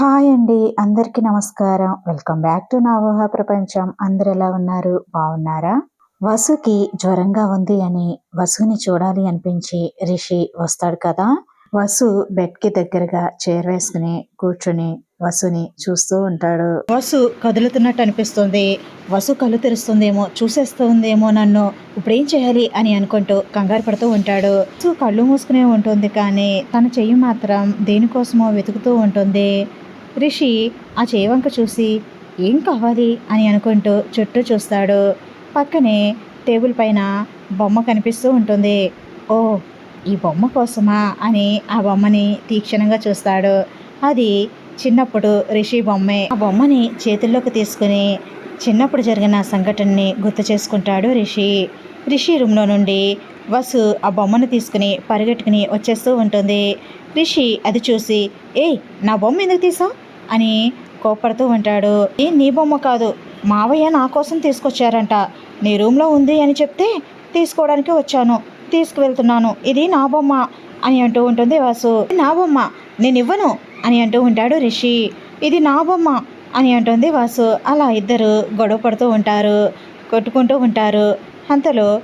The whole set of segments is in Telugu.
హాయ్ అండి అందరికీ నమస్కారం. వెల్కమ్ బ్యాక్ టు నా ఊహా ప్రపంచం. అందరు ఎలా ఉన్నారు? బాగున్నారా? వసుకి జ్వరంగా ఉంది అని వసుని చూడాలి అనిపించి రిషి వస్తాడు కదా. వసు బెడ్కి దగ్గరగా చేరవేసుకుని కూర్చుని వసుని చూస్తూ ఉంటాడు. వసు కదులుతున్నట్టు అనిపిస్తుంది. వసు కళ్ళు తెరుస్తుందేమో చూసేస్తుందేమో నన్ను. ఇప్పుడు ఏం చేయాలి అని అనుకుంటూ కంగారు పడుతూ ఉంటాడు. వసు కళ్ళు మూసుకునే ఉంటుంది కానీ తన చెయ్యి మాత్రం దేనికోసమో వెతుకుతూ ఉంటుంది. రిషి ఆ చేవంక చూసి ఏం కావాలి? అని అనుకుంటూ చుట్టూ చూస్తాడు. పక్కనే టేబుల్ పైన బొమ్మ కనిపిస్తూ ఉంటుంది. ఓ ఈ బొమ్మ కోసమా? అని ఆ బొమ్మని తీక్షణంగా చూస్తాడు. అది చిన్నప్పుడు రిషి బొమ్మే. ఆ బొమ్మని చేతుల్లోకి తీసుకుని చిన్నప్పుడు జరిగిన సంఘటనని గుర్తు చేసుకుంటాడు రిషి. రిషి రూమ్లో నుండి వసు ఆ బొమ్మను తీసుకుని పరిగెట్టుకుని వచ్చేస్తూ ఉంటుంది. రిషి అది చూసి ఏయ్ నా బొమ్మ ఎందుకు తీసావు? అని కోపడుతూ ఉంటాడు. ఏ నీ బొమ్మ కాదు. మావయ్య నా కోసం తీసుకొచ్చారంట. నీ రూమ్లో ఉంది అని చెప్తే తీసుకోవడానికి వచ్చాను. తీసుకువెళ్తున్నాను. ఇది నా బొమ్మ అని అంటూ ఉంటుంది వాసు. నా బొమ్మ. నేను ఇవ్వను అని అంటూ ఉంటాడు రిషి. ఇది నా బొమ్మ అని అంటుంది వాసు. అలా ఇద్దరు గొడవ పడుతూ ఉంటారు. కొట్టుకుంటూ ఉంటారు. అంతలో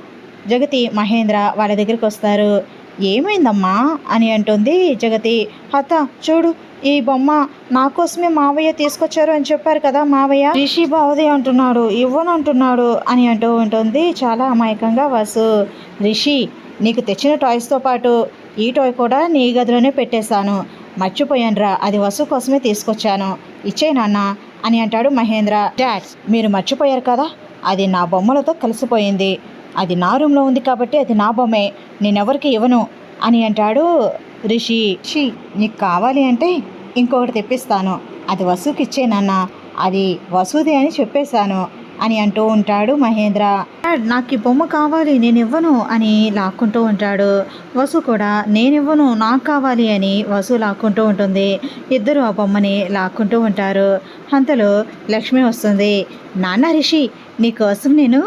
జగతి మహేంద్ర వాళ్ళ దగ్గరికి వస్తారు. ఏమైందమ్మా అని అంటుంది జగతి. అత్త చూడు ఈ బొమ్మ నా కోసమే మావయ్య తీసుకొచ్చారు అని చెప్పారు కదా మావయ్య. రిషి బావది అంటున్నాడు ఇవ్వను అంటున్నాడు అని అంటూ ఉంటుంది చాలా అమాయకంగా వాసు. రిషి నీకు తెచ్చిన టాయ్స్తో పాటు ఈ టాయ్ కూడా నీ గదిలోనే పెట్టేశాను. మర్చిపోయానురా అది వసు కోసమే తీసుకొచ్చాను. ఇచ్చే నాన్న అని అంటాడు మహేంద్ర. డాడ్ మీరు మర్చిపోయారు కదా అది నా బొమ్మలతో కలిసిపోయింది. అది నా రూమ్లో ఉంది కాబట్టి అది నా బొమ్మే నేనెవరికి ఇవ్వను అని అంటాడు రిషి. షీ నీకు కావాలి అంటే ఇంకొకటి తెప్పిస్తాను. అది వసుకి ఇచ్చేనన్న అది వసుది అని చెప్పేశాను అని అంటూ ఉంటాడు మహేంద్ర. నాకు ఈ బొమ్మ కావాలి నేను ఇవ్వను అని లాక్కుంటూ ఉంటాడు. వసు కూడా నేను ఇవ్వను నాకు కావాలి అని వసు లాక్కుంటూ ఉంటుంది. ఇద్దరు ఆ బొమ్మని లాక్కుంటూ ఉంటారు. అంతలో లక్ష్మి వస్తుంది. నాన్న రిషి నీకోసం నేను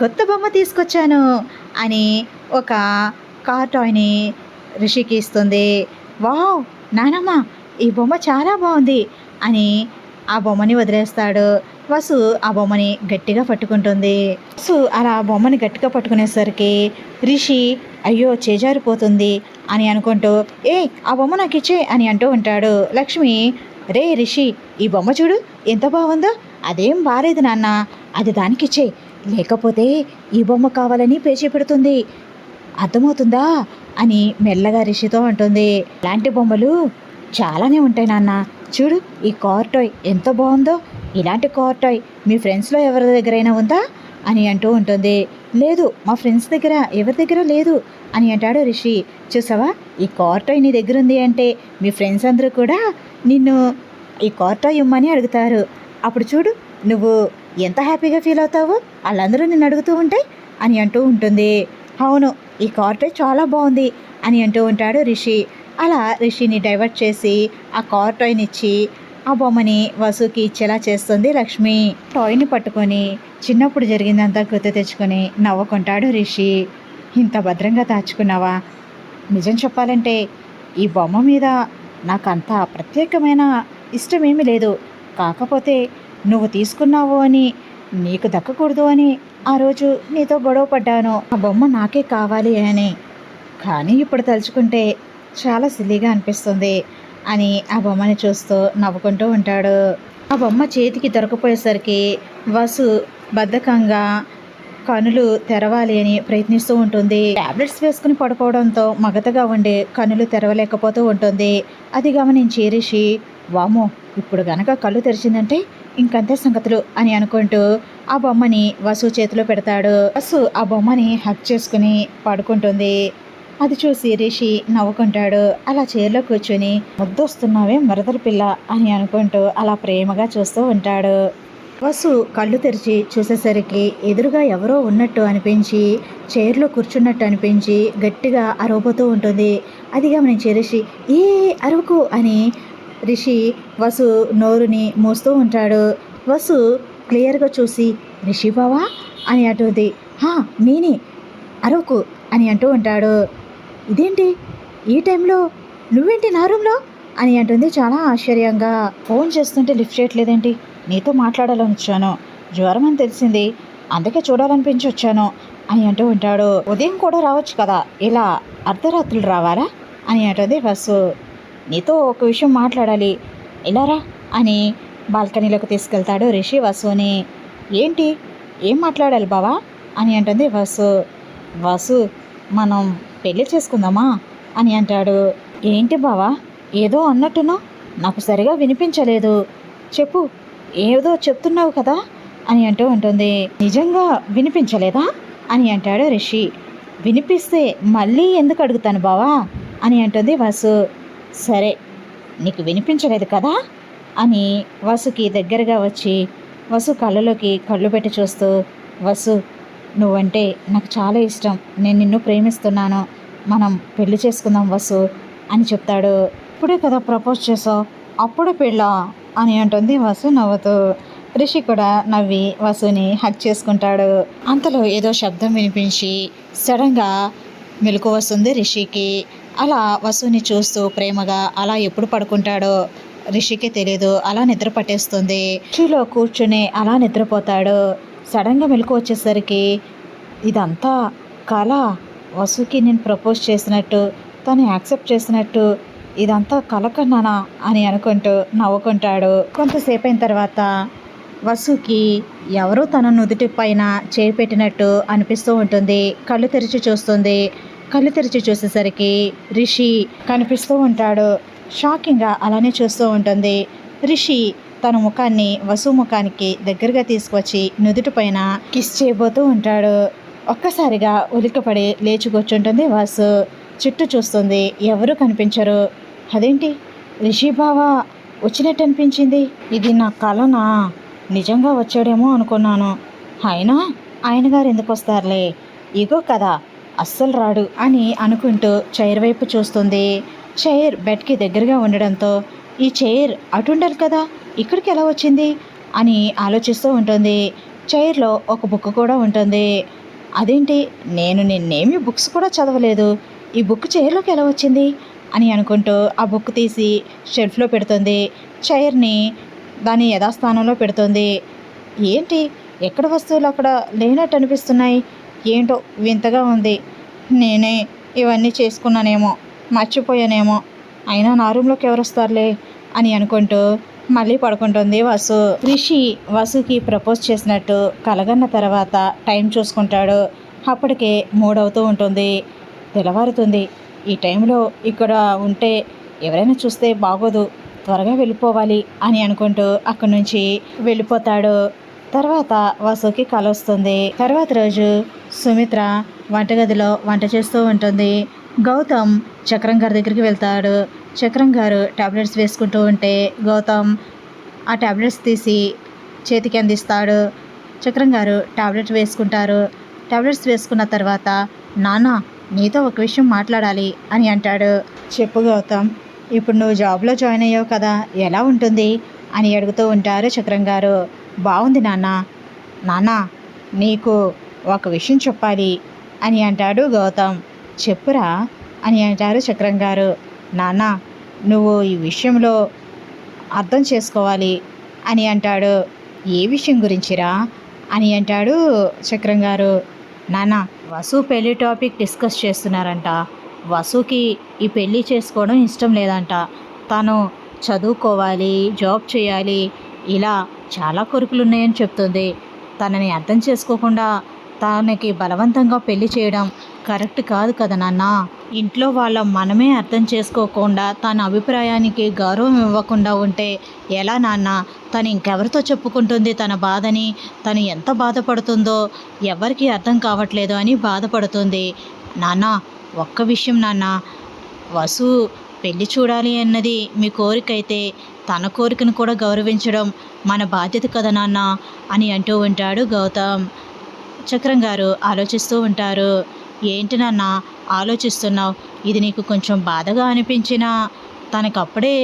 కొత్త బొమ్మ తీసుకొచ్చాను అని ఒక కార్ టాయ్ని రిషికి ఇస్తుంది. వావ్ నానమ్మ ఈ బొమ్మ చాలా బాగుంది అని ఆ బొమ్మని వదిలేస్తాడు. వసు ఆ బొమ్మని గట్టిగా పట్టుకుంటుంది. వసు అలా ఆ బొమ్మని గట్టిగా పట్టుకునేసరికి రిషి అయ్యో చేజారిపోతుంది అని అనుకుంటూ ఏ ఆ బొమ్మ నాకు ఇచ్చే అని అంటూ ఉంటాడు. లక్ష్మి రే రిషి ఈ బొమ్మ చూడు ఎంత బాగుందో అదేం బాలేదు నాన్న అది దానికిచ్చే లేకపోతే ఈ బొమ్మ కావాలని పేచీ పెడుతుంది అర్థమవుతుందా? అని మెల్లగా రిషితో అంటుంది. ఇలాంటి బొమ్మలు చాలానే ఉంటాయి నాన్న. చూడు ఈ కార్టాయ్ ఎంత బాగుందో. ఇలాంటి కార్టాయ్ మీ ఫ్రెండ్స్లో ఎవరి దగ్గరైనా ఉందా? అని అంటూ ఉంటుంది. లేదు మా ఫ్రెండ్స్ దగ్గర ఎవరి దగ్గర లేదు? అని అంటాడు రిషి. చూసావా? ఈ కార్టాయ్ నీ దగ్గర ఉంది అంటే మీ ఫ్రెండ్స్ అందరూ కూడా నిన్ను ఈ కార్టాయ్ ఇమ్మని అడుగుతారు. అప్పుడు చూడు నువ్వు ఎంత హ్యాపీగా ఫీల్ అవుతావో? వాళ్ళందరూ నిన్ను అడుగుతూ ఉంటాయి అని అంటూ ఉంటుంది. అవును ఈ కార్ చాలా బాగుంది అని అంటూ ఉంటాడు రిషి. అలా రిషిని డైవర్ట్ చేసి ఆ కార్ టాయ్ని ఇచ్చి ఆ బొమ్మని వసుకి ఇచ్చేలా చేస్తుంది లక్ష్మి. టాయ్ని పట్టుకొని చిన్నప్పుడు జరిగిందంతా గుర్తు తెచ్చుకొని నవ్వుకుంటాడు రిషి. ఇంత భద్రంగా దాచుకున్నావా? నిజం చెప్పాలంటే ఈ బొమ్మ మీద నాకు అంత ప్రత్యేకమైన ఇష్టమేమీ లేదు. కాకపోతే నువ్వు తీసుకున్నావు అని నీకు దక్కకూడదు అని ఆ రోజు నీతో గొడవ పడ్డాను. ఆ బొమ్మ నాకే కావాలి అని. కానీ ఇప్పుడు తలుచుకుంటే చాలా సిల్లీగా అనిపిస్తుంది అని ఆ బొమ్మని చూస్తూ నవ్వుకుంటూ ఉంటాడు. ఆ బొమ్మ చేతికి దొరకపోయేసరికి వసు బద్ధకంగా కనులు తెరవాలి అని ప్రయత్నిస్తూ ఉంటుంది. టాబ్లెట్స్ వేసుకుని పడుకోవడంతో మగతగా ఉండి కనులు తెరవలేకపోతూ ఉంటుంది. అది గమనించి రిషి వామో ఇప్పుడు గనక కళ్ళు తెరిచిందంటే ఇంకంతే సంగతులు అని అనుకుంటూ ఆ బొమ్మని వసు చేతిలో పెడతాడు. వసు ఆ బొమ్మని హక్ చేసుకుని పడుకుంటుంది. అది చూసి రిషి నవ్వుకుంటాడు. అలా చైర్లో కూర్చుని ముద్దొస్తున్నావే మరదల పిల్ల అని అనుకుంటూ అలా ప్రేమగా చూస్తూ ఉంటాడు. వసు కళ్ళు తెరిచి చూసేసరికి ఎదురుగా ఎవరో ఉన్నట్టు అనిపించి చైర్లో కూర్చున్నట్టు అనిపించి గట్టిగా అరవబోతూ ఉంటుంది. అది గమనించి రిషి ఏ అరవకు అని రిషి వసు నోరుని మూస్తూ ఉంటాడు. వసు క్లియర్గా చూసి రిషి బావా? అని అంటుంది. హా నేనే. అరవకు అని అంటూ ఉంటాడు. ఇదేంటి? ఈ టైంలో నువ్వేంటి నా రూమ్లో? అని అంటుంది చాలా ఆశ్చర్యంగా. ఫోన్ చేస్తుంటే లిఫ్ట్ చేయట్లేదేంటి? నీతో మాట్లాడాలని వచ్చాను జ్వరం అని తెలిసింది. అందుకే చూడాలనిపించి వచ్చాను అని అంటూ ఉంటాడు. ఉదయం కూడా రావచ్చు కదా? ఇలా అర్ధరాత్రులు రావాలా? అని అంటుంది బస్సు నీతో ఒక విషయం మాట్లాడాలి. ఇలారా అని బాల్కనీలోకి తీసుకెళ్తాడు రిషి వసుని. ఏంటి? ఏం మాట్లాడాలి బావా? అని అంటుంది వసు. వసు మనం పెళ్ళి చేసుకుందామా? అని అంటాడు. ఏంటి బావా? ఏదో అన్నట్టును? నాకు సరిగా వినిపించలేదు. చెప్పు ఏదో చెప్తున్నావు కదా? అని అంటూ ఉంటుంది. నిజంగా వినిపించలేదా? అని అంటాడు రిషి. వినిపిస్తే మళ్ళీ ఎందుకు అడుగుతాను బావా? అని అంటుంది వసు. సరే నీకు వినిపించలేదు కదా? అని వసుకి దగ్గరగా వచ్చి వసు కళ్ళలోకి కళ్ళు పెట్టి చూస్తూ వసు నువ్వంటే నాకు చాలా ఇష్టం. నేను నిన్ను ప్రేమిస్తున్నాను. మనం పెళ్ళి చేసుకుందాం వసు అని చెప్తాడు. ఇప్పుడే కదా ప్రపోజ్ చేసావు అప్పుడే పెళ్ళా అని అంటుంది వసు నవ్వుతూ. రిషి కూడా నవ్వి వసుని హక్ చేసుకుంటాడు. అంతలో ఏదో శబ్దం వినిపించి సడన్గా మెలకు వస్తుంది రిషికి. అలా వసుని చూస్తూ ప్రేమగా అలా ఎప్పుడు పడుకుంటాడో రిషికి తెలియదు అలా నిద్ర పట్టేస్తుంది. రిషిలో కూర్చుని అలా నిద్రపోతాడు. సడన్గా మెలకు వచ్చేసరికి ఇదంతా కళ. వసుకి నేను ప్రపోజ్ చేసినట్టు తను యాక్సెప్ట్ చేసినట్టు ఇదంతా కల కన్నానా అని అనుకుంటూ నవ్వుకుంటాడు. కొంతసేపు అయిన తర్వాత వసుకి ఎవరో తన నుదుటి పైన చేయి పెట్టినట్టు అనిపిస్తూ ఉంటుంది. కళ్ళు తెరిచి చూస్తుంది. కళ్ళు తెరిచి చూసేసరికి రిషి కనిపిస్తూ ఉంటాడు. షాకింగ్గా అలానే చూస్తూ ఉంటుంది. రిషి తన ముఖాన్ని వసు ముఖానికి దగ్గరగా తీసుకొచ్చి నుదుటి పైన కిస్ చేయబోతూ ఉంటాడు. ఒక్కసారిగా ఉలికపడి లేచి కూర్చుంటుంది వాసు. చుట్టూ చూస్తుంది. ఎవరు కనిపించరు. అదేంటి? రిషి బావా వచ్చినట్టు అనిపించింది. ఇది నా కలనా? నిజంగా వచ్చాడేమో అనుకున్నాను. అయినా ఆయన గారు ఎందుకు వస్తారులే? ఇగో కదా అస్సలు రాడు అని అనుకుంటూ చైర్ వైపు చూస్తుంది. చైర్ బెడ్కి దగ్గరగా ఉండడంతో ఈ చైర్ అటు ఉండాలి కదా? ఇక్కడికి ఎలా వచ్చింది? అని ఆలోచిస్తూ ఉంటుంది. చైర్లో ఒక బుక్ కూడా ఉంటుంది. అదేంటి? నేను నిన్నేమి బుక్స్ కూడా చదవలేదు. ఈ బుక్ చైర్లోకి ఎలా వచ్చింది? అని అనుకుంటూ ఆ బుక్ తీసి షెల్ఫ్లో పెడుతుంది. చైర్ని దాని యథాస్థానంలో పెడుతుంది. ఏంటి? ఎక్కడ వస్తువులు అక్కడ లేనట్టు అనిపిస్తున్నాయి? ఏంటో వింతగా ఉంది. నేనే ఇవన్నీ చేసుకున్నానేమో మర్చిపోయానేమో. అయినా నా రూమ్లోకి ఎవరు వస్తారులే అని అనుకుంటూ మళ్ళీ పడుకుంటుంది వసు. రిషి వసుకి ప్రపోజ్ చేసినట్టు కలగన్న తర్వాత టైం చూసుకుంటాడు. అప్పటికే మూడవుతూ ఉంటుంది. తెల్లవారుతుంది. ఈ టైంలో ఇక్కడ ఉంటే ఎవరైనా చూస్తే బాగోదు. త్వరగా వెళ్ళిపోవాలి అని అనుకుంటూ అక్కడి నుంచి వెళ్ళిపోతాడు. తర్వాత వసుకి కల వస్తుంది. తర్వాత రోజు సుమిత్ర వంటగదిలో వంట చేస్తూ ఉంటుంది. గౌతమ్ చక్రం గారి దగ్గరికి వెళ్తాడు. చక్రం గారు టాబ్లెట్స్ వేసుకుంటూ ఉంటే గౌతమ్ ఆ ట్యాబ్లెట్స్ తీసి చేతికి అందిస్తాడు. చక్రం గారు ట్యాబ్లెట్ వేసుకుంటారు. ట్యాబ్లెట్స్ వేసుకున్న తర్వాత నాన్న నీతో ఒక విషయం మాట్లాడాలి అని అంటాడు. చెప్పు గౌతమ్ ఇప్పుడు నువ్వు జాబ్లో జాయిన్ అయ్యావు కదా ఎలా ఉంటుంది? అని అడుగుతూ ఉంటారు చక్రం గారు. బాగుంది నాన్న. నాన్న నీకు ఒక విషయం చెప్పాలి అని అంటాడు గౌతమ్. చెప్పురా అని అంటారు చక్రం గారు. నాన్న నువ్వు ఈ విషయంలో అర్థం చేసుకోవాలి అని అంటాడు. ఏ విషయం గురించిరా అని అంటాడు చక్రం గారు. నాన్న వసు పెళ్ళి టాపిక్ డిస్కస్ చేస్తున్నారంట. వసుకి ఈ పెళ్ళి చేసుకోవడం ఇష్టం లేదంట. తను చదువుకోవాలి జాబ్ చేయాలి ఇలా చాలా కోరికలు ఉన్నాయని చెప్తుంది. తనని అర్థం చేసుకోకుండా తనకి బలవంతంగా పెళ్ళి చేయడం కరెక్ట్ కాదు కదా నాన్న. ఇంట్లో వాళ్ళ మనమే అర్థం చేసుకోకుండా తన అభిప్రాయానికి గౌరవం ఇవ్వకుండా ఉంటే ఎలా నాన్న? తను ఇంకెవరితో చెప్పుకుంటుంది తన బాధని? తను ఎంత బాధపడుతుందో ఎవరికి అర్థం కావట్లేదు అని బాధపడుతుంది. నాన్న ఒక్క విషయం నాన్న. వసు పెళ్ళి చూడాలి అన్నది మీ కోరికైతే తన కోరికను కూడా గౌరవించడం మన బాధ్యత కదా నాన్న అని అంటూ ఉంటాడు గౌతమ్. చక్రం గారు ఆలోచిస్తూ ఉంటారు. ఏంటి నాన్న ఆలోచిస్తున్నావు? ఇది నీకు కొంచెం బాధగా అనిపించినా తనకు అప్పుడే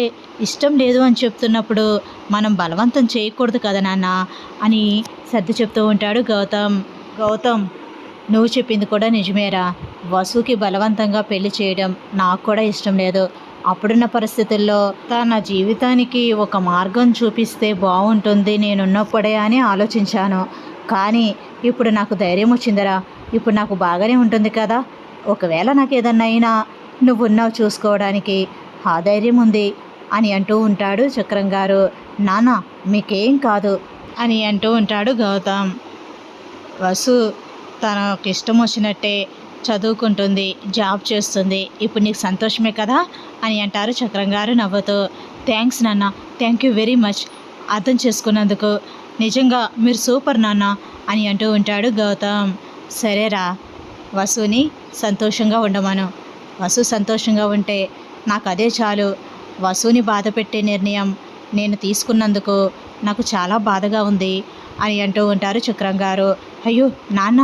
ఇష్టం లేదు అని చెప్తున్నప్పుడు మనం బలవంతం చేయకూడదు కదా నాన్న అని సర్ది చెప్తూ ఉంటాడు గౌతమ్. గౌతమ్ నువ్వు చెప్పింది కూడా నిజమేరా. వసుకి బలవంతంగా పెళ్ళి చేయడం నాకు కూడా ఇష్టం లేదు. అప్పుడున్న పరిస్థితుల్లో తన జీవితానికి ఒక మార్గం చూపిస్తే బాగుంటుంది నేనున్నప్పుడే అని ఆలోచించాను. కానీ ఇప్పుడు నాకు ధైర్యం వచ్చిందిరా. ఇప్పుడు నాకు బాగానే ఉంటుంది కదా. ఒకవేళ నాకు ఏదన్నా అయినా నువ్వున్నావు చూసుకోవడానికి ఆ ధైర్యం ఉంది అని అంటూ ఉంటాడు చక్రం గారు. నాన్న మీకేం కాదు అని అంటూ ఉంటాడు గౌతమ్. వసు తనకిష్టం ఇష్టం వచ్చినట్టే చదువుకుంటుంది జాబ్ చేస్తుంది. ఇప్పుడు నీకు సంతోషమే కదా అని అంటారు చక్రం గారు నవ్వుతూ. థ్యాంక్స్ నాన్న థ్యాంక్ యూ వెరీ మచ్. అర్థం చేసుకున్నందుకు నిజంగా మీరు సూపర్ నాన్న అని అంటూ ఉంటాడు గౌతమ్. సరేరా వసుని సంతోషంగా ఉండమను. వసు సంతోషంగా ఉంటే నాకు అదే చాలు. వసుని బాధ పెట్టే నిర్ణయం నేను తీసుకున్నందుకు నాకు చాలా బాధగా ఉంది అని అంటూ ఉంటారు చక్రం గారు అయ్యో నాన్న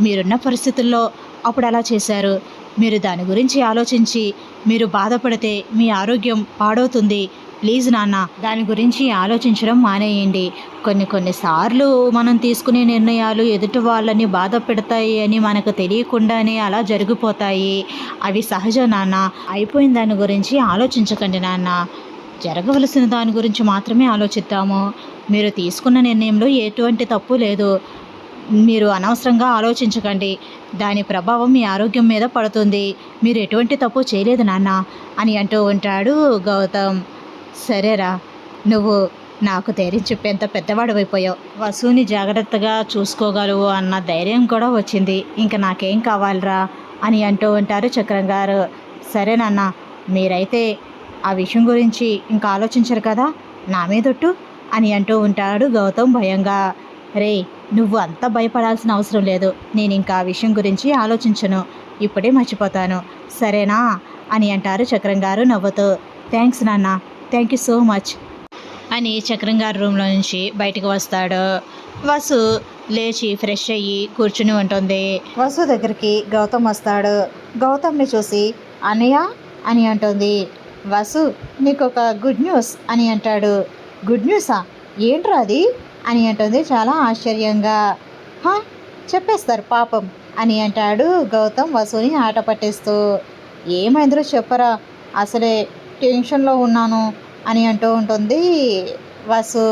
మీరున్న పరిస్థితుల్లో అప్పుడు అలా చేశారు. మీరు దాని గురించి ఆలోచించి మీరు బాధపడితే మీ ఆరోగ్యం పాడవుతుంది. ప్లీజ్ నాన్న దాని గురించి ఆలోచించడం మానేయండి. కొన్ని కొన్నిసార్లు మనం తీసుకునే నిర్ణయాలు ఎదుటి వాళ్ళని బాధ పెడతాయి అని మనకు తెలియకుండానే అలా జరిగిపోతాయి. అవి సహజ నాన్న. అయిపోయిన దాని గురించి ఆలోచించకండి నాన్న. జరగవలసిన దాని గురించి మాత్రమే ఆలోచిద్దాము. మీరు తీసుకున్న నిర్ణయంలో ఎటువంటి తప్పు లేదు. మీరు అనవసరంగా ఆలోచించకండి. దాని ప్రభావం మీ ఆరోగ్యం మీద పడుతుంది. మీరు ఎటువంటి తప్పు చేయలేదు నాన్న అని అంటూ ఉంటాడు గౌతమ్. సరేరా నువ్వు నాకు ధైర్యం చెప్పేంత పెద్దవాడవైపోయావు వసుని జాగ్రత్తగా చూసుకోగలవు అన్న ధైర్యం కూడా వచ్చింది. ఇంకా నాకేం కావాలిరా అని అంటూ ఉంటారు చక్రం గారు. సరే నాన్న మీరైతే ఆ విషయం గురించి ఇంకా ఆలోచించరు కదా? నా మీదొట్టు అని అంటూ ఉంటాడు గౌతమ్ భయంగా. రే నువ్వు అంత భయపడాల్సిన అవసరం లేదు. నేను ఇంకా ఆ విషయం గురించి ఆలోచించను. ఇప్పుడే మర్చిపోతాను. సరేనా? అని అంటారు చక్రం గారు నవ్వుతూ. థ్యాంక్స్ నాన్న. Thank you so much. అని చక్రం గారు రూమ్లో నుంచి బయటకు వస్తాడు. వసు లేచి ఫ్రెష్ అయ్యి కూర్చుని ఉంటుంది. వసు దగ్గరికి గౌతమ్ వస్తాడు. గౌతమ్ని చూసి అన్నయ్య? అని అంటుంది. వసు నీకు ఒక గుడ్ న్యూస్ అని అంటాడు. గుడ్ న్యూసా? ఏంట్రా అది? అని అంటుంది. చాలా ఆశ్చర్యంగా "హా, చెప్పేస్తారు పాపం అని అంటాడు గౌతమ్ వసుని ఆట పట్టేస్తూ. ఏమైందో చెప్పరా అసలే టెన్షన్లో ఉన్నాను అని అంటూ ఉంటుంది వసు.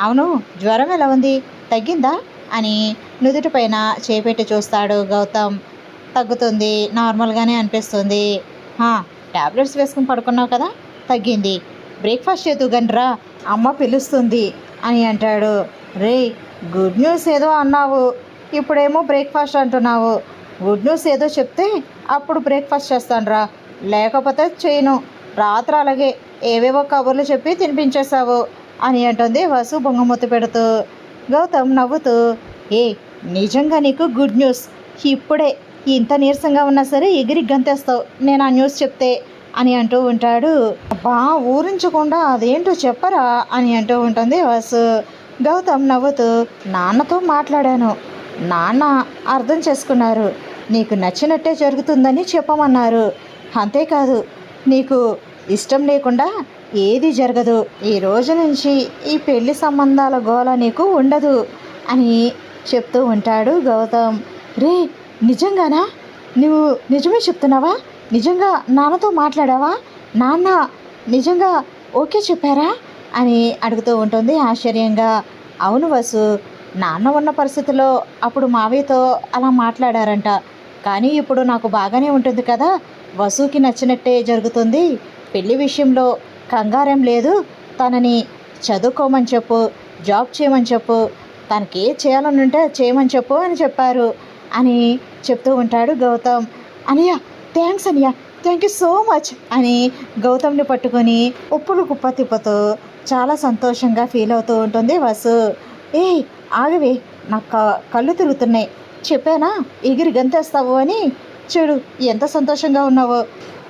అవును జ్వరం ఎలా ఉంది? తగ్గిందా? అని నుదుటి పైన చేపెట్టి చూస్తాడు గౌతమ్. తగ్గుతుంది నార్మల్గానే అనిపిస్తుంది. ట్యాబ్లెట్స్ వేసుకుని పడుకున్నావు కదా తగ్గింది. బ్రేక్ఫాస్ట్ చేద్దు గండ్రా అమ్మ పిలుస్తుంది అని అంటాడు. రే గుడ్ న్యూస్ ఏదో అన్నావు. ఇప్పుడేమో బ్రేక్ఫాస్ట్ అంటున్నావు. గుడ్ న్యూస్ ఏదో చెప్తే అప్పుడు బ్రేక్ఫాస్ట్ చేస్తానురా. లేకపోతే చేయను. రాత్రి అలాగే ఏవేవో కబుర్లు చెప్పి తినిపించేశావు అని అంటుంది వసు బొంగమూతి పెడుతూ. గౌతమ్ నవ్వుతూ ఏ నిజంగా నీకు గుడ్ న్యూస్ ఇప్పుడే ఇంత నీరసంగా ఉన్నా సరే ఎగిరి గంతేస్తావు. నేను ఆ న్యూస్ చెప్తే అని అంటూ ఉంటాడు. అబ్బా ఊరించకుండా అదేంటో చెప్పరా అని అంటూ ఉంటుంది వసు. గౌతమ్ నవ్వుతూ నాన్నతో మాట్లాడాను. నాన్న అర్థం చేసుకున్నారు. నీకు నచ్చినట్టే జరుగుతుందని చెప్పమన్నారు. అంతేకాదు నీకు ఇష్టం లేకుండా ఏది జరగదు. ఈ రోజు నుంచి ఈ పెళ్ళి సంబంధాల గోల నీకు ఉండదు అని చెప్తూ ఉంటాడు గౌతమ్. రే నిజంగానా? నువ్వు నిజమే చెప్తున్నావా? నిజంగా నాన్నతో మాట్లాడావా? నాన్న నిజంగా ఓకే చెప్పారా? అని అడుగుతూ ఉంటుంది ఆశ్చర్యంగా. అవును వసు నాన్న ఉన్న పరిస్థితిలో అప్పుడు మావయ్యతో అలా మాట్లాడారంట. కానీ ఇప్పుడు నాకు బాగానే ఉంటుంది కదా వసుకి నచ్చినట్టే జరుగుతుంది. పెళ్ళి విషయంలో కంగారం లేదు. తనని చదువుకోమని చెప్పు జాబ్ చేయమని చెప్పు తనకి ఏ చేయాలని ఉంటే చేయమని చెప్పు అని చెప్పారు అని చెప్తూ ఉంటాడు గౌతమ్. అనియా థ్యాంక్స్ అనియా. థ్యాంక్ యూ సో మచ్ అని గౌతమ్ని పట్టుకొని ఉప్పులు కుప్ప తిప్పుతూ చాలా సంతోషంగా ఫీల్ అవుతూ ఉంటుంది వసు. ఏ ఆగవే నాకు కళ్ళు తిరుగుతున్నాయి. చెప్పానా? ఎగిరి గంతేస్తావు అని. చూడు ఎంత సంతోషంగా ఉన్నావో.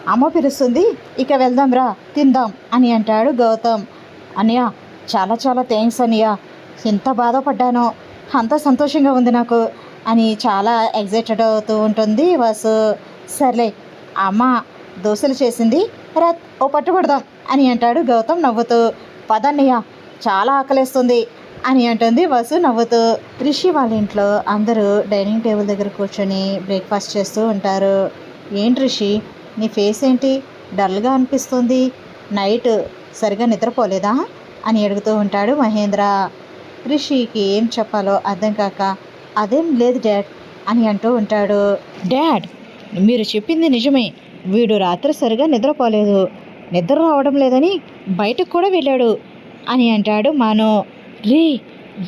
అమ్మ పిలుస్తుంది ఇక వెళ్దాం రా తిందాం అని అంటాడు గౌతమ్. అన్నయ్య చాలా చాలా థ్యాంక్స్ అనియా. ఎంత బాధపడ్డానో అంత సంతోషంగా ఉంది నాకు అని చాలా ఎగ్జైటెడ్ అవుతూ ఉంటుంది వాసు. సర్లే అమ్మ దోశలు చేసింది. రా ఓ పట్టుబడదా అని అంటాడు గౌతమ్ నవ్వుతూ. పదన్నయ్య చాలా ఆకలేస్తుంది అని అంటుంది వసు నవ్వుతూ. రిషి వాళ్ళ ఇంట్లో అందరూ డైనింగ్ టేబుల్ దగ్గర కూర్చొని బ్రేక్ఫాస్ట్ చేస్తూ ఉంటారు. ఏంటి రిషి నీ ఫేస్ ఏంటి? డల్గా అనిపిస్తుంది. నైట్ సరిగా నిద్రపోలేదా? అని అడుగుతూ ఉంటాడు మహేంద్ర. రిషికి ఏం చెప్పాలో అర్థం కాక అదేం లేదు డాడ్ అని అంటూ ఉంటాడు. డాడ్ మీరు చెప్పింది నిజమే. వీడు రాత్రి సరిగా నిద్రపోలేదు. నిద్ర రావడం లేదని బయటకు కూడా వెళ్ళాడు అని అంటాడు మానో. రే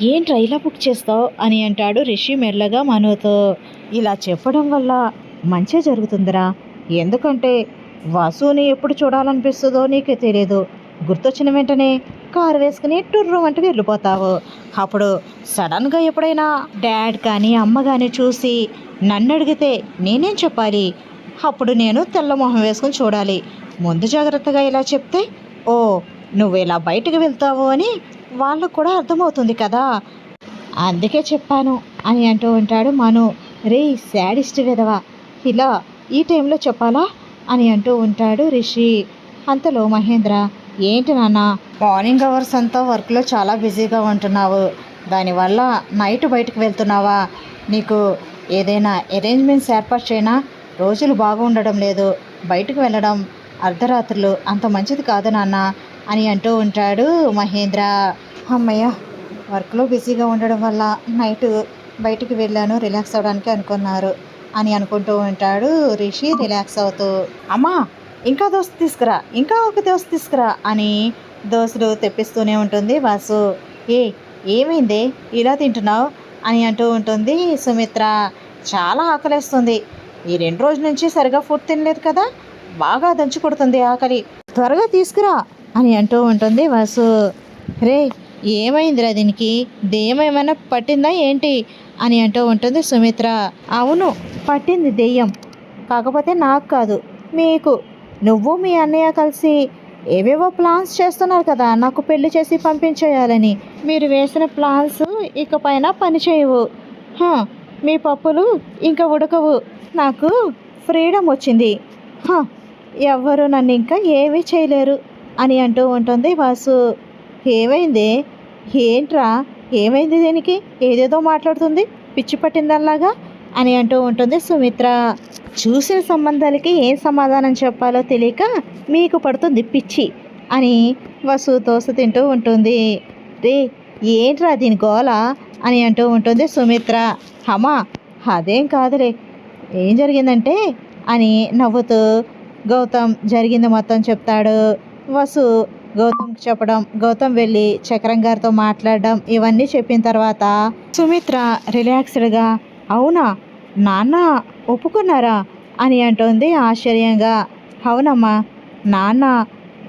ఏంట్రా ఇలా బుక్ చేస్తావు అని అంటాడు రిషి మెల్లగా మనోతో. ఇలా చెప్పడం వల్ల మంచి జరుగుతుందిరా. ఎందుకంటే వాసుని ఎప్పుడు చూడాలనిపిస్తుందో నీకే తెలియదు గుర్తొచ్చిన వెంటనే కారు వేసుకుని టూర్రు వంటి వెళ్ళిపోతావు. అప్పుడు సడన్గా ఎప్పుడైనా డాడ్ కానీ అమ్మ కానీ చూసి నన్ను అడిగితే నేనేం చెప్పాలి? అప్పుడు నేను తెల్ల మొహం వేసుకుని చూడాలి. ముందు జాగ్రత్తగా ఇలా చెప్తే ఓ నువ్వు ఇలా బయటకు వెళ్తావు అని వాళ్ళకు కూడా అర్థమవుతుంది కదా. అందుకే చెప్పాను అని అంటూ ఉంటాడు మను. రే శాడిస్ట్ విధవా. ఇలా ఈ టైంలో చెప్పాలా? అని అంటూ ఉంటాడు రిషి. అంతలో మహేంద్ర ఏంటి నాన్న మార్నింగ్ అవర్స్ అంతా వర్క్లో చాలా బిజీగా ఉంటున్నావు. దానివల్ల నైట్ బయటకు వెళ్తున్నావా? నీకు ఏదైనా అరేంజ్మెంట్స్ ఏర్పాటు చేయనా? రోజులు బాగుండడం లేదు. బయటకు వెళ్ళడం అర్ధరాత్రులు అంత మంచిది కాదు నాన్న అని అంటూ ఉంటాడు మహేంద్ర. అమ్మయ్య వర్క్లో బిజీగా ఉండడం వల్ల నైట్ బయటికి వెళ్ళాను రిలాక్స్ అవ్వడానికి అనుకున్నారు అని అనుకుంటూ ఉంటాడు రిషి రిలాక్స్ అవుతూ. అమ్మా ఇంకా దోశ తీసుకురా ఇంకా ఒక దోశ తీసుకురా అని దోశలు తెప్పిస్తూనే ఉంటుంది వాసు. ఏ ఏమైంది? ఇలా తింటున్నావు? అని అంటూ ఉంటుంది. సుమిత్ర చాలా ఆకలేస్తుంది. ఈ రెండు రోజుల నుంచి సరిగా ఫుడ్ తినలేదు కదా బాగా దంచి కొడుతుంది ఆకలి. త్వరగా తీసుకురా అని అంటూ ఉంటుంది వాసు. రే ఏమైందిరా దీనికి? దెయ్యం ఏమైనా పట్టిందా ఏంటి? అని అంటూ ఉంటుంది సుమిత్ర. అవును పట్టింది దెయ్యం కాకపోతే నాకు కాదు మీకు. నువ్వు మీ అన్నయ్య కలిసి ఏవేవో ప్లాన్స్ చేస్తున్నారు కదా నాకు పెళ్ళి చేసి పంపించేయాలని. మీరు వేసిన ప్లాన్స్ ఇకపైన పని చేయవు. హ, మీ పప్పులు ఇంకా ఉడకవు. నాకు ఫ్రీడమ్ వచ్చింది. హ, ఎవ్వరు నన్ను ఇంకా ఏమీ చేయలేరు అని అంటూ ఉంటుంది వాసు. ఏమైంది? ఏంట్రా? ఏమైంది దీనికి? ఏదేదో మాట్లాడుతుంది. పిచ్చి పట్టిందల్లాగా అని అంటూ ఉంటుంది సుమిత్ర. చూసిన సంబంధాలకి ఏం సమాధానం చెప్పాలో తెలియక మీకు పడుతుంది పిచ్చి అని వసు దోశ తింటూ ఉంటుంది. రే ఏంట్రా దీని గోల అని అంటూ ఉంటుంది సుమిత్ర. హమా అదేం కాదులే ఏం జరిగిందంటే అని నవ్వుతూ గౌతమ్ జరిగింది మొత్తం చెప్తాడు. వసు గౌతమ్కి చెప్పడం గౌతమ్ వెళ్ళి చక్రం గారితో మాట్లాడడం ఇవన్నీ చెప్పిన తర్వాత సుమిత్ర రిలాక్స్డ్గా అవునా నాన్న ఒప్పుకున్నారా? అని అంటోంది ఆశ్చర్యంగా. అవునమ్మా నాన్న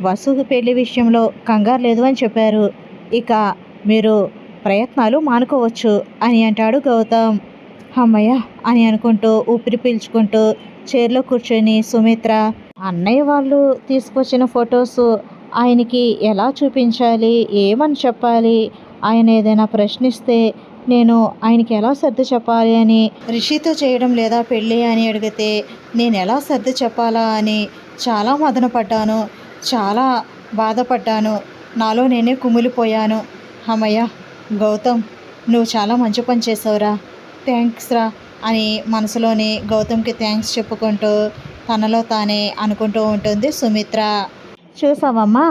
వసు పెళ్ళి విషయంలో కంగారు లేదు అని చెప్పారు. ఇక మీరు ప్రయత్నాలు మానుకోవచ్చు అని అంటాడు గౌతమ్. అమ్మయ్య అని అనుకుంటూ ఊపిరి పీల్చుకుంటూ చైర్లో కూర్చొని సుమిత్ర అన్నయ్య వాళ్ళు తీసుకొచ్చిన ఫొటోస్ ఆయనకి ఎలా చూపించాలి? ఏమని చెప్పాలి? ఆయన ఏదైనా ప్రశ్నిస్తే నేను ఆయనకి ఎలా సర్ది చెప్పాలి అని? రిషితో చేయడం లేదా పెళ్ళి అని అడిగితే నేను ఎలా సర్ది చెప్పాలా? అని చాలా మదనపడ్డాను చాలా బాధపడ్డాను. నాలో నేనే కుమిలిపోయాను. అమ్మయ్య గౌతమ్ నువ్వు చాలా మంచి పని చేసావురా. థ్యాంక్స్ రా అని మనసులోని గౌతమ్కి థ్యాంక్స్ చెప్పుకుంటూ తనలో తానే అనుకుంటూ ఉంటుంది సుమిత్ర. చూసావమ్మా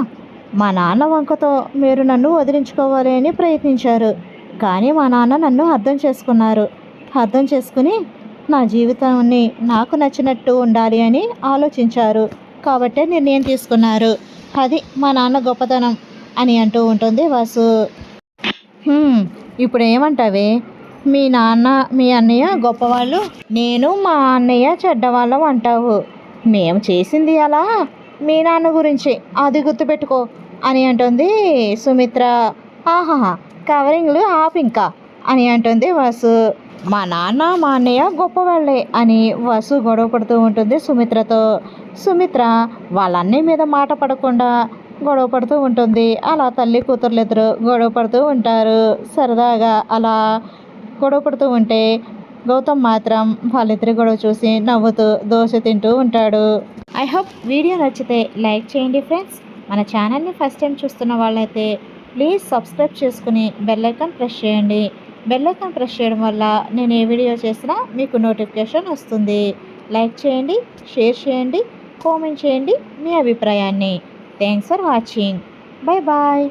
మా నాన్న వంకతో మీరు నన్ను వదిలించుకోవాలి అని ప్రయత్నించారు. కానీ మా నాన్న నన్ను అర్థం చేసుకున్నారు. అర్థం చేసుకుని నా జీవితాన్ని నాకు నచ్చినట్టు ఉండాలి అని ఆలోచించారు. కాబట్టే నిర్ణయం తీసుకున్నారు. అది మా నాన్న గొప్పతనం అని అంటూ ఉంటుంది వాసు. ఇప్పుడు ఏమంటావే మీ నాన్న మీ అన్నయ్య గొప్పవాళ్ళు? నేను మా అన్నయ్య చెడ్డవాళ్ళం అంటావు. మేము చేసింది అలా? మీ నాన్న గురించి అది గుర్తుపెట్టుకో అని అంటుంది సుమిత్ర. ఆహాహా కవరింగ్లు ఆఫ్ ఇంకా అని అంటుంది వసు. మా నాన్న మా అన్నయ్య గొప్పవాళ్ళే అని వసు గొడవ పడుతూ ఉంటుంది సుమిత్రతో. సుమిత్ర వాళ్ళ అన్నయ్య మీద మాట పడకుండా గొడవ పడుతూ ఉంటుంది. అలా తల్లి కూతుర్లు ఇద్దరు గొడవ పడుతూ ఉంటారు. సరదాగా అలా గొడవ పడుతూ ఉంటే గౌతమ్ మాత్రం వాళ్ళిద్దరి గొడవ చూసి నవ్వుతూ దోశ తింటూ ఉంటాడు. ఐ హోప్ వీడియో నచ్చితే లైక్ చేయండి ఫ్రెండ్స్. మన ఛానల్ని ఫస్ట్ టైం చూస్తున్న వాళ్ళైతే ప్లీజ్ సబ్స్క్రైబ్ చేసుకుని బెల్లైకాన్ ప్రెస్ చేయండి. బెల్లైకాన్ ప్రెస్ చేయడం వల్ల నేను ఏ వీడియో చేసినా మీకు నోటిఫికేషన్ వస్తుంది. లైక్ చేయండి షేర్ చేయండి కామెంట్ చేయండి మీ అభిప్రాయాన్ని. Thanks for watching. Bye bye.